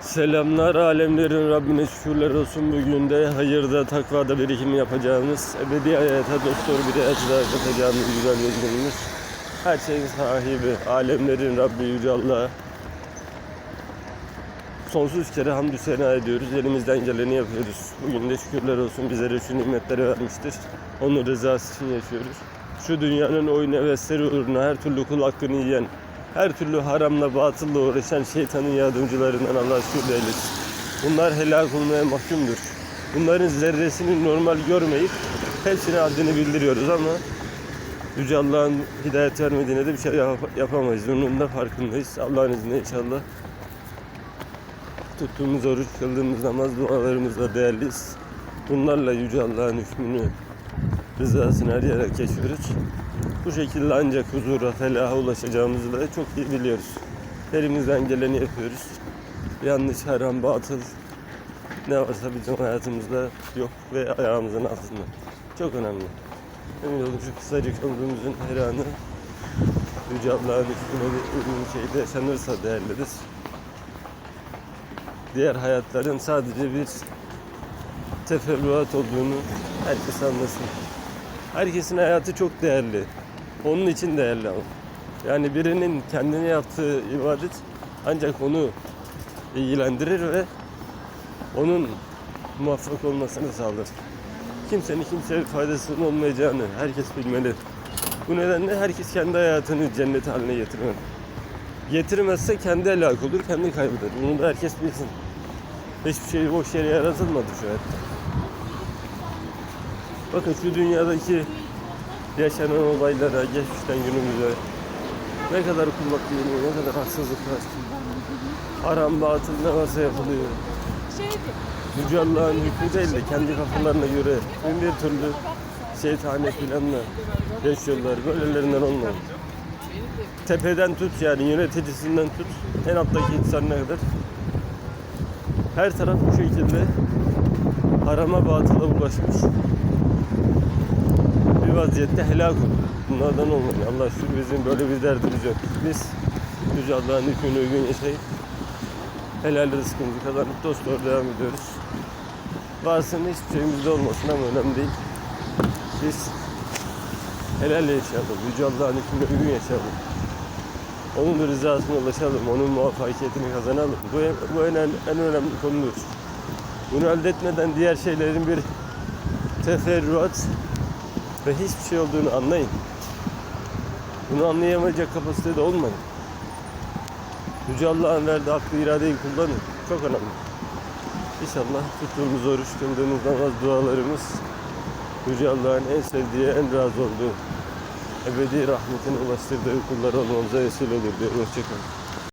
Selamlar alemlerin Rabbine şükürler olsun bugün de hayırda takvada birikim yapacağımız ebedi hayata dostlar bir hayatı katacağımız güzel bir günümüz. Her şeyin sahibi alemlerin Rabbi Yüce Allah'a sonsuz kere hamdü sena ediyoruz. Elimizden geleni yapıyoruz. Bugün de şükürler olsun bizlere şu nimetleri vermiştir. Onun rızası için yaşıyoruz. Şu dünyanın oyun hevesleri uğruna her türlü kul hakkını yiyen, her türlü haramla batılla uğraşan şeytanın yardımcılarından Allah şükür eylesin. Bunlar helak olmaya mahkumdur. Bunların zerresini normal görmeyip hepsine haddini bildiriyoruz ama Yüce Allah'ın hidayet vermediğine de bir şey yap- yapamayız. Bunun da farkındayız. Allah'ın izniyle inşallah tuttuğumuz oruç, kıldığımız namaz, dualarımızla değerliyiz. Bunlarla Yüce Allah'ın hükmünü, rızasını arayarak yaşıyoruz. Bu şekilde ancak huzura, felaha ulaşacağımızı da çok iyi biliyoruz. Elimizden geleni yapıyoruz. Yanlış, haram, batıl ne varsa bizim hayatımızda yok ve ayağımızın altında. Çok önemli. Emin olun şu kısacık ömrümüzün her anı Yüce Allah'ın hükmüne uygun şeyde yaşanırsa değerlidir diğer hayatların sadece bir teferruat olduğunu herkes anlasın. Herkesin hayatı çok değerli. Onun için değerli ama. Yani birinin kendine yaptığı ibadet ancak onu ilgilendirir ve onun muvaffak olmasını sağlar. Kimsenin kimseye faydasının olmayacağını herkes bilmeli. Bu nedenle herkes kendi hayatını cennet haline getirmeli. Getirmezse kendi helak olur, kendi kaybeder. Bunu da herkes bilsin. Hiçbir şey boş yere yaratılmadı şu hayatta. Bakın şu dünyadaki yaşanan olaylara, geçmişten günümüze ne kadar kulak yeniyor, ne kadar haksızlık var. Haram, batıl ne varsa yapılıyor. Yüce Allah'ın hükmü değil de kendi kafalarına göre bin bir türlü şeytani planla yaşıyorlar. Böylelerinden olmaz. Tepeden tut yani yöneticisinden tut en alttaki insanına kadar her taraf bu şekilde harama batıla bulaşmış vaziyette helak olur. Bunlardan olmayın. Allah şükür bizim böyle bir derdimiz yok. Biz Yüce Allah'ın hükmüne uygun yaşayıp helal rızkımızı kazanıp dost doğru devam ediyoruz. Varsın hiçbir şeyimizde olmasın ama önemli değil. Biz helal yaşayalım. Yüce Allah'ın hükmüne uygun yaşayalım. Onun rızasına ulaşalım, onun muvaffakiyetini kazanalım. Bu, bu en, en önemli konudur. Bunu elde etmeden diğer şeylerin bir teferruat ve hiçbir şey olduğunu anlayın. Bunu anlayamayacak kapasitede olmayın. Yüce Allah'ın verdiği hakkı iradeyi kullanın. Çok önemli. İnşallah tuttuğumuz oruç, kıldığımız namaz, dualarımız Yüce Allah'ın en sevdiği, en razı olduğu ebedi rahmetine ulaştırdığı kullar olmamıza vesile olur diyor. Hoşçakalın.